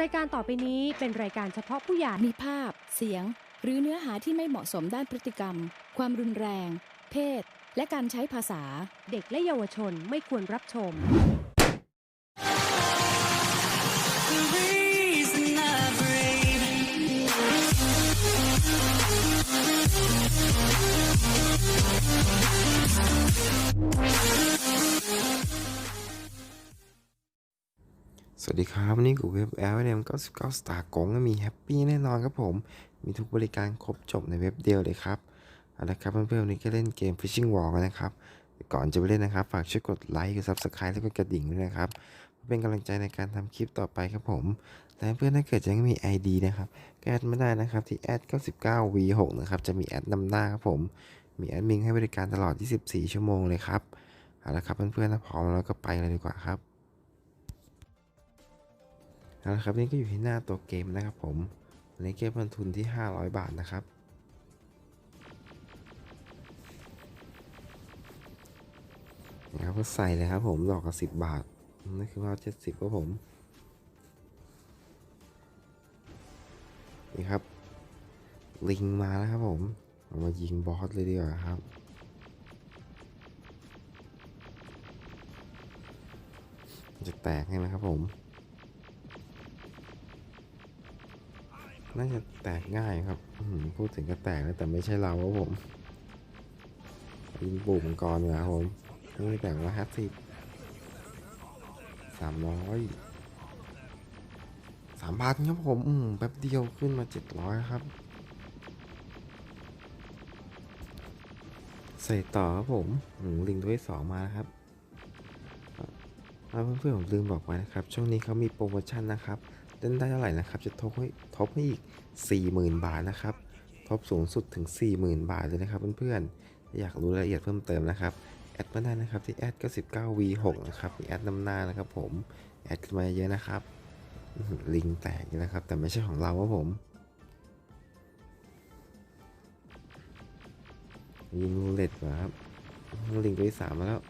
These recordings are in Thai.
รายการต่อไปนี้เป็นรายการเฉพาะผู้ใหญ่มีภาพ เสียง หรือเนื้อหาที่ไม่เหมาะสมด้านพฤติกรรม ความรุนแรง เพศ และการใช้ภาษา เด็กและเยาวชนไม่ควรรับชม สวัสดีครับวันนี้กูเว็บ LM 99 Star กงมีแฮปปี้แน่นอนครับผม มีทุกบริการครบจบในเว็บเดียวเลยครับเอาละครับเพื่อนๆวันนี้ก็เล่นเกม Fishing Wall กันนะครับ ก่อนจะไปเล่นนะครับ ฝากช่วยกดไลค์กด Subscribe แล้วก็กระดิ่งด้วยนะครับเพื่อเป็นกำลังใจในการทำคลิปต่อไปครับผม และเพื่อนถ้าเกิดยังไม่มี ID นะครับก็แอดไม่ได้นะครับที่แอด99 V6 นะครับจะมีแอดนำหน้าครับผม มีแอดมินให้บริการตลอด 24 ชั่วโมงเลยครับเอาละครับเพื่อนๆถ้าพร้อมแล้วก็ไปเลยดีกว่าครับ เอาละครับนี่ก็อยู่ที่หน้าตัวเกมนะครับผมอันนเกมพันทุนที่ 500 บาทนะครับ นะครับก็ใส่เลยครับผมดอกละสิบบาทนี่คือว่าเจ็ดสิบครับผม นี่ครับ ลิงมาแล้วครับผมเรามายิงบอสเลยดีกว่าครับจะแตกใช่ไหมครับผม น่าจะแตกง่ายครับพูดถึงก็แตกแล้วแต่ไม่ใช่เราครับผมยิงปุ่มก่อนเหรอครับผมนี่แตกละห้าสิบสามร้อยสามพันครับผม อืมแป๊บเดียวขึ้นมาเจ็ดร้อยครับ ใส่ต่อครับผมลิงด้วยสองมาครับเพื่อนๆผมลืมบอกไปนะครับ ช่วงนี้เขามีโปรโมชั่นนะครับ เล่นได้เท่าไหร่นะครับ จะทบให้ทบให้อีก 40,000 บาทนะครับทบสูงสุดถึง 40,000 บาทเลยนะครับเพื่อนๆอยากรู้รายละเอียดเพิ่มเติมนะครับแอดมาได้นะครับที่แอด99 V6 นะครับมีแอดนำหน้านะครับ ผมแอดกันมาเยอะนะครับ ลิงแตกนะครับ แต่ไม่ใช่ของเราครับผมยิงเล็ตมาครับลิงตัวที่สามมาแล้ว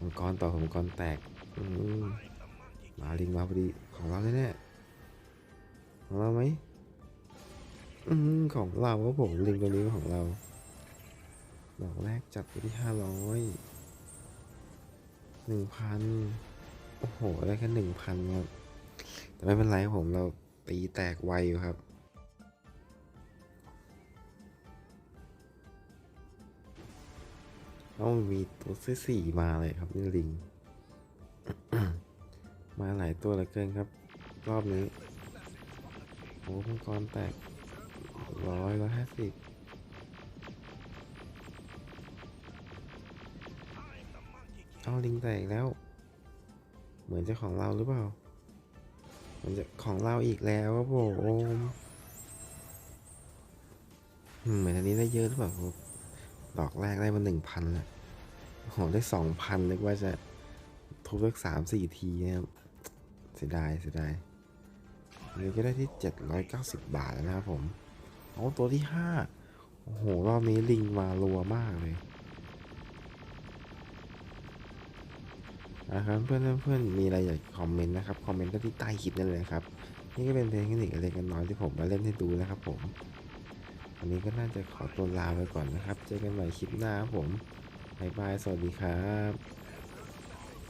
มังกรต่อของมังกรแตกมมาลิงมาพอดีของเราเลยเนี่ย ของเราไหมอืมของเราครับผมลิงตัวนี้ของเราดอกแรกจัดไปที่ห้าร้อยหนึ่งพันโอ้โหได้แค่หนึ่งพันครับแต่ไม่เป็นไรผมเราตีแตกไวอยู่ครับต้องมีตัวเสื้อสีมาเลยครับนี่ลิง มาหลายตัวเหลือเกินครับ รอบนี้ โอ้มังกรแตกร้อยร้อยห้าสิบเอาลิงแตกแล้ว เหมือนจะของเราหรือเปล่า เหมือนจะของเราอีกแล้วครับผมอืมเหมือนอันนี้ได้เยอะหรือเปล่าครับดอกแรกได้มาหนึ่งพันล้วโอ้โหได้สองพันนึกว่าจะทุบสักสามสี่ทีนะครับเสียดายเสียดาย อันนี้ก็ได้ที่ 790 บาทแล้วนะครับผมเอาตัวที่ 5 โอ้โห รอบนี้ลิงมารัวมากเลยนะครับเพื่อนๆเพื่อนมีอะไรอยากคอมเมนต์นะครับ คอมเมนต์ได้ที่ใต้คลิปนั่นเลยครับ นี่ก็เป็นเพลงเทคนิคเล็กน้อยที่ผมมาเล่นให้ดูนะครับผมวันนี้ก็น่าจะขอตัวลาไปก่อนนะครับ เจอกันใหม่คลิปหน้าครับผมบายบาย สวัสดีครับ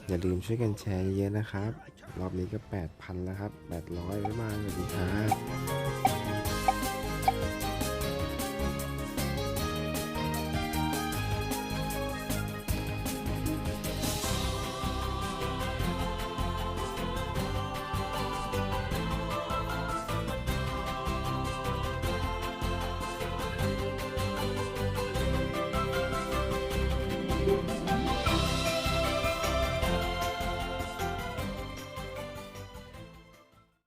อย่าลืมช่วยกันแชร์เยอะๆนะครับ รอบนี้ก็ 8,000 แล้วครับ 800 บ๊ายบายสวัสดีครับ